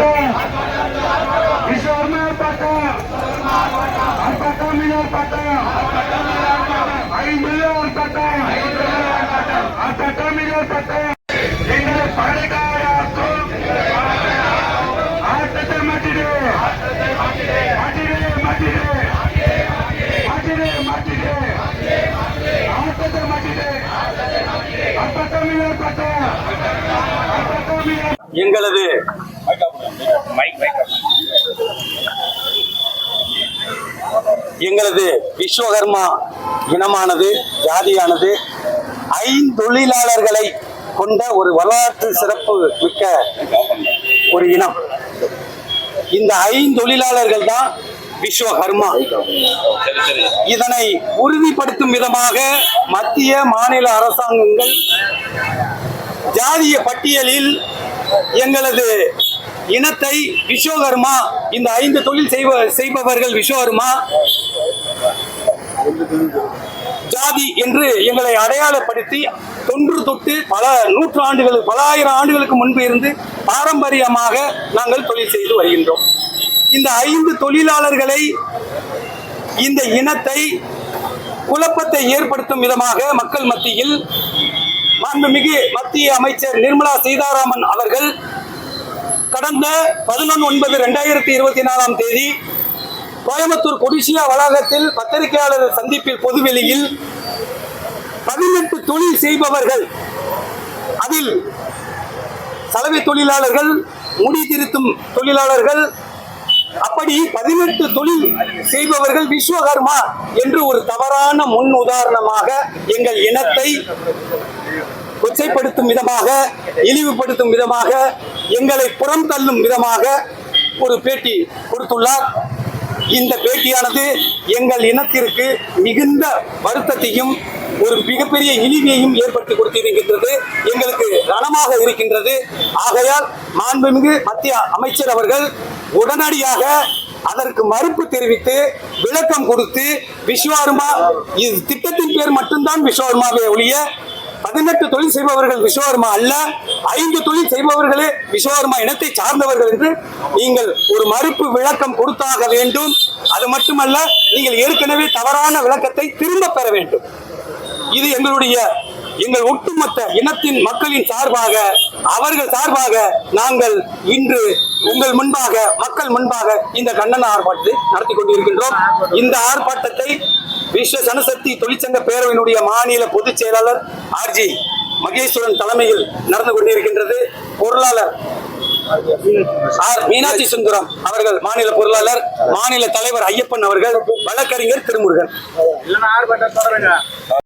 ஆர்ப்பாட்டம் விஸ்வகர்மா ஆர்ப்பாட்டம் ஆர்ப்பாட்டம் மீது ஆர்ப்பாட்டம் ஐந்து ஆர்ப்பாட்டம் ஆர்ப்பாட்டம் மீது ஆர்ப்பாட்டம் எங்களை பகடைக்காராக்கும் ஆட்டத்தை மாற்றிடு மாற்றிடு மாற்றிடு மாற்றிடு மாற்றிடு ஆட்டத்தை மாற்றிடு ஆர்ப்பாட்டம் மீது ஆர்ப்பாட்டம் ஆர்ப்பாட்டம் மீது எங்களது எங்களது விஸ்வகர்மா இனமானது ஜாதியானது ஐந்தொழிலாளர்களை கொண்ட ஒரு வரலாற்று சிறப்பு மிக்க ஒரு இனம். இந்த ஐந்தொழிலாளர்கள் தான் விஸ்வகர்மா. இதனை உறுதிப்படுத்தும் விதமாக மத்திய மாநில அரசாங்கங்கள் ஜாதிய பட்டியலில் எங்களது இனத்தை விஸ்வகர்மா இந்த ஐந்து தொழில் செய்வ செய்பவர்கள் விஸ்வகர்மா ஜாதி என்று எங்களை அடையாளப்படுத்தி தொன்று தொட்டு பல நூற்றாண்டுகள் பல ஆயிரம் ஆண்டுகளுக்கு முன்பு இருந்து பாரம்பரியமாக நாங்கள் தொழில் செய்து வருகின்றோம். இந்த ஐந்து தொழிலாளர்களை இந்த இனத்தை குழப்பத்தை ஏற்படுத்தும் விதமாக மக்கள் மத்தியில் மாண்புமிகு மத்திய அமைச்சர் நிர்மலா சீதாராமன் அவர்கள் கடந்த பதினொன்று ஒன்பது ரெண்டாயிரத்தி இருபத்தி நாலாம் தேதி கோயம்புத்தூர் கொடிசியா வளாகத்தில் பத்திரிகையாளர் சந்திப்பில் பொதுவெளியில் பதினெட்டு தொழில் செய்பவர்கள் அதில் சலவை தொழிலாளர்கள் முடி திருத்தும் தொழிலாளர்கள் அப்படி பதினெட்டு தொழில் செய்பவர்கள் விஸ்வகர்மா என்று ஒரு தவறான முன் உதாரணமாக எங்கள் இனத்தை கொச்சைப்படுத்தும் விதமாக இழிவுபடுத்தும் விதமாக எங்களை புறம் தள்ளும் விதமாக ஒரு பேட்டி கொடுத்துள்ளார். இந்த பேட்டியானது எங்கள் இனத்திற்கு மிகுந்த வருத்தத்தையும் ஒரு மிகப்பெரிய இழிவையும் ஏற்படுத்தி கொடுத்திருக்கின்றது. எங்களுக்கு ரணமாக இருக்கின்றது. ஆகையால் மாண்புமிகு மத்திய அமைச்சர் அவர்கள் உடனடியாக அதற்கு மறுப்பு தெரிவித்து விளக்கம் கொடுத்து விஸ்வகர்மா இது திட்டத்தின் பேர் மட்டும்தான் விஸ்வகர்மாவே ஒழிய பதினெட்டு தொழில் செய்பவர்கள் விஸ்வகர்மா அல்ல ஐந்து தொழில் செய்பவர்களே விஸ்வகர்மா இனத்தை சார்ந்தவர்கள் என்று நீங்கள் ஒரு மறுப்பு விளக்கம் கொடுத்தாக வேண்டும். அது மட்டுமல்ல நீங்கள் ஏற்கனவே தவறான விளக்கத்தை திரும்ப பெற வேண்டும். இது எங்களுடைய எங்கள் ஒட்டுமொத்த இனத்தின் மக்களின் சார்பாக அவர்கள் சார்பாக நாங்கள் இன்று உங்கள் முன்பாக மக்கள் முன்பாக இந்த கண்டன ஆர்ப்பாட்டத்தை நடத்தி கொண்டிருக்கின்றோம். இந்த ஆர்ப்பாட்டத்தை விஸ்வ சனசக்தி தொழிற்சங்க பேரவையினுடைய மாநில பொதுச் செயலாளர் ஆர்ஜி மகேஸ்வரன் தலைமையில் நடந்து கொண்டிருக்கின்றது. பொருளாளர் ஆர் மீனாட்சி சுந்தரம் அவர்கள் மாநில பொருளாளர் மாநில தலைவர் ஐயப்பன் அவர்கள் வழக்கறிஞர் திருமுருகன்.